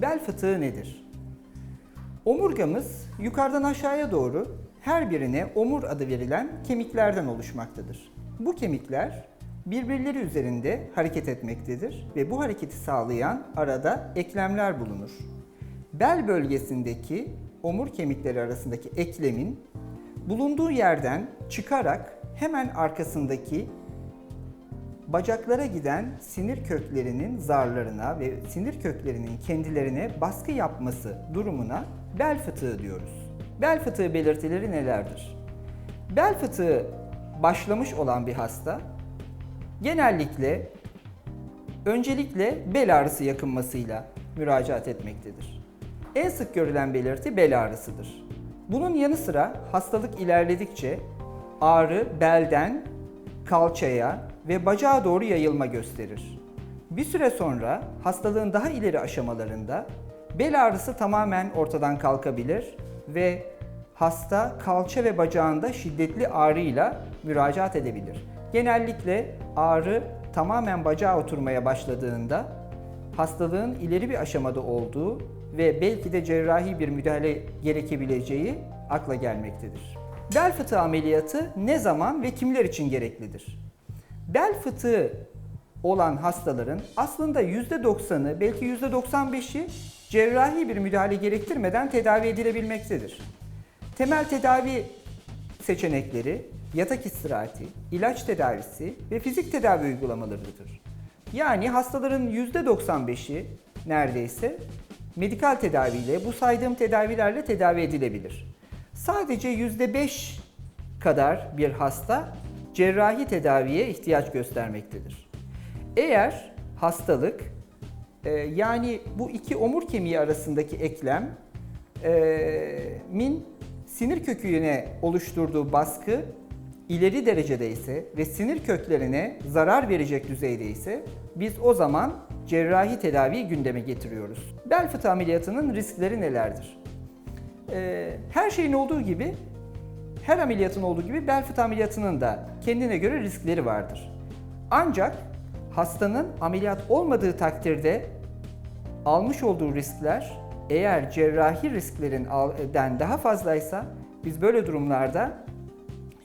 Bel fıtığı nedir? Omurgamız yukarıdan aşağıya doğru her birine omur adı verilen kemiklerden oluşmaktadır. Bu kemikler birbirleri üzerinde hareket etmektedir ve bu hareketi sağlayan arada eklemler bulunur. Bel bölgesindeki omur kemikleri arasındaki eklemin bulunduğu yerden çıkarak hemen arkasındaki bacaklara giden sinir köklerinin zarlarına ve sinir köklerinin kendilerine baskı yapması durumuna bel fıtığı diyoruz. Bel fıtığı belirtileri nelerdir? Bel fıtığı başlamış olan bir hasta genellikle öncelikle bel ağrısı yakınmasıyla müracaat etmektedir. En sık görülen belirti bel ağrısıdır. Bunun yanı sıra hastalık ilerledikçe ağrı belden kalçaya ve bacağa doğru yayılma gösterir. Bir süre sonra hastalığın daha ileri aşamalarında bel ağrısı tamamen ortadan kalkabilir ve hasta kalça ve bacağında şiddetli ağrıyla müracaat edebilir. Genellikle ağrı tamamen bacağa oturmaya başladığında hastalığın ileri bir aşamada olduğu ve belki de cerrahi bir müdahale gerekebileceği akla gelmektedir. Bel fıtığı ameliyatı ne zaman ve kimler için gereklidir? Bel fıtığı olan hastaların aslında %90'ı belki %95'i cerrahi bir müdahale gerektirmeden tedavi edilebilmektedir. Temel tedavi seçenekleri yatak istirahati, ilaç tedavisi ve fizik tedavi uygulamalarıdır. Yani hastaların %95'i neredeyse medikal tedaviyle bu saydığım tedavilerle tedavi edilebilir. Sadece %5 kadar bir hasta cerrahi tedaviye ihtiyaç göstermektedir. Eğer hastalık e, yani bu iki omur kemiği arasındaki eklem e, min sinir köküne oluşturduğu baskı ileri derecede ise ve sinir köklerine zarar verecek düzeyde ise biz o zaman cerrahi tedaviyi gündeme getiriyoruz. Bel fıtığı ameliyatının riskleri nelerdir? Ee, her şeyin olduğu gibi, her ameliyatın olduğu gibi bel fıtığı ameliyatının da kendine göre riskleri vardır. Ancak hastanın ameliyat olmadığı takdirde almış olduğu riskler eğer cerrahi risklerinden daha fazlaysa biz böyle durumlarda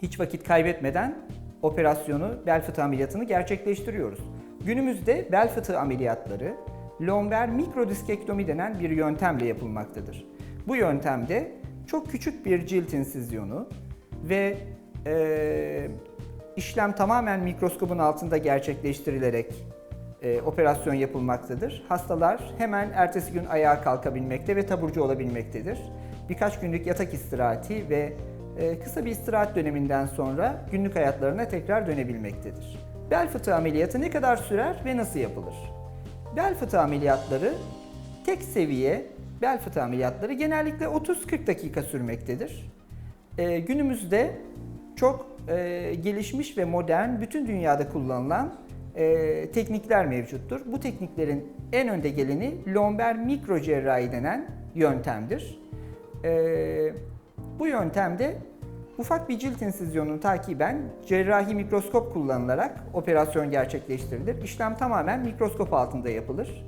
hiç vakit kaybetmeden operasyonu bel fıtığı ameliyatını gerçekleştiriyoruz. Günümüzde bel fıtığı ameliyatları lomber mikrodiskektomi denen bir yöntemle yapılmaktadır. Bu yöntemde çok küçük bir cilt insizyonu ve e, işlem tamamen mikroskobun altında gerçekleştirilerek e, operasyon yapılmaktadır. Hastalar hemen ertesi gün ayağa kalkabilmekte ve taburcu olabilmektedir. Birkaç günlük yatak istirahati ve e, kısa bir istirahat döneminden sonra günlük hayatlarına tekrar dönebilmektedir. Bel fıtığı ameliyatı ne kadar sürer ve nasıl yapılır? Bel fıtığı ameliyatları tek seviye bel fıtığı ameliyatları genellikle 30-40 dakika sürmektedir. E, günümüzde çok e, gelişmiş ve modern, bütün dünyada kullanılan e, teknikler mevcuttur. Bu tekniklerin en önde geleni lomber mikrocerrahi denen yöntemdir. E, bu yöntemde ufak bir cilt insizyonunu takiben cerrahi mikroskop kullanılarak operasyon gerçekleştirilir. İşlem tamamen mikroskop altında yapılır.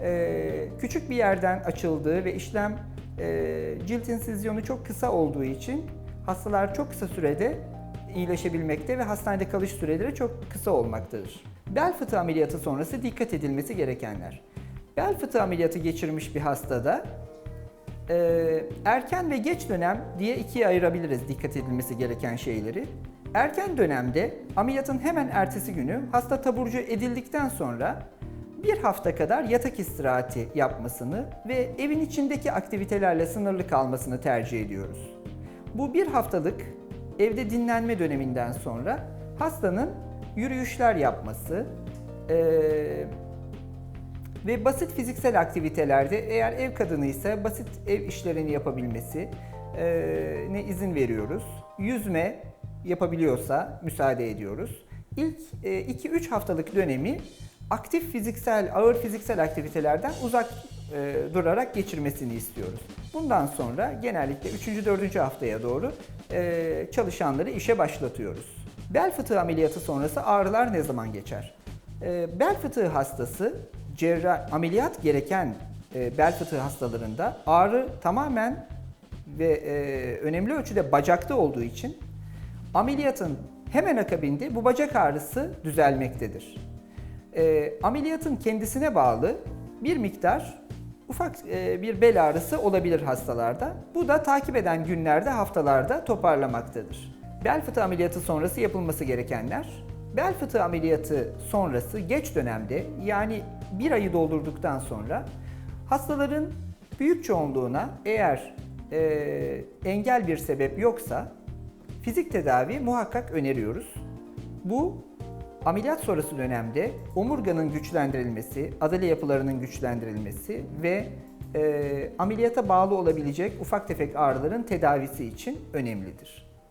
E, küçük bir yerden açıldığı ve işlem e, cilt insizyonu çok kısa olduğu için hastalar çok kısa sürede iyileşebilmekte ve hastanede kalış süreleri çok kısa olmaktadır. Bel fıtığı ameliyatı sonrası dikkat edilmesi gerekenler. Bel fıtığı ameliyatı geçirmiş bir hastada e, erken ve geç dönem diye ikiye ayırabiliriz dikkat edilmesi gereken şeyleri. Erken dönemde ameliyatın hemen ertesi günü hasta taburcu edildikten sonra bir hafta kadar yatak istirahati yapmasını ve evin içindeki aktivitelerle sınırlı kalmasını tercih ediyoruz. Bu bir haftalık evde dinlenme döneminden sonra hastanın yürüyüşler yapması eee, ve basit fiziksel aktivitelerde eğer ev kadını ise basit ev işlerini yapabilmesi eee, ne izin veriyoruz. Yüzme yapabiliyorsa müsaade ediyoruz. İlk 2-3 haftalık dönemi aktif fiziksel, ağır fiziksel aktivitelerden uzak e, durarak geçirmesini istiyoruz. Bundan sonra genellikle 3. 4. haftaya doğru e, çalışanları işe başlatıyoruz. Bel fıtığı ameliyatı sonrası ağrılar ne zaman geçer? E, bel fıtığı hastası cerrah ameliyat gereken e, bel fıtığı hastalarında ağrı tamamen ve e, önemli ölçüde bacakta olduğu için ameliyatın hemen akabinde bu bacak ağrısı düzelmektedir. E, ameliyatın kendisine bağlı bir miktar ufak e, bir bel ağrısı olabilir hastalarda. Bu da takip eden günlerde, haftalarda toparlamaktadır. Bel fıtığı ameliyatı sonrası yapılması gerekenler. Bel fıtığı ameliyatı sonrası geç dönemde yani bir ayı doldurduktan sonra hastaların büyük çoğunluğuna eğer e, engel bir sebep yoksa fizik tedavi muhakkak öneriyoruz. Bu ameliyat sonrası dönemde omurganın güçlendirilmesi, adale yapılarının güçlendirilmesi ve e, ameliyata bağlı olabilecek ufak tefek ağrıların tedavisi için önemlidir.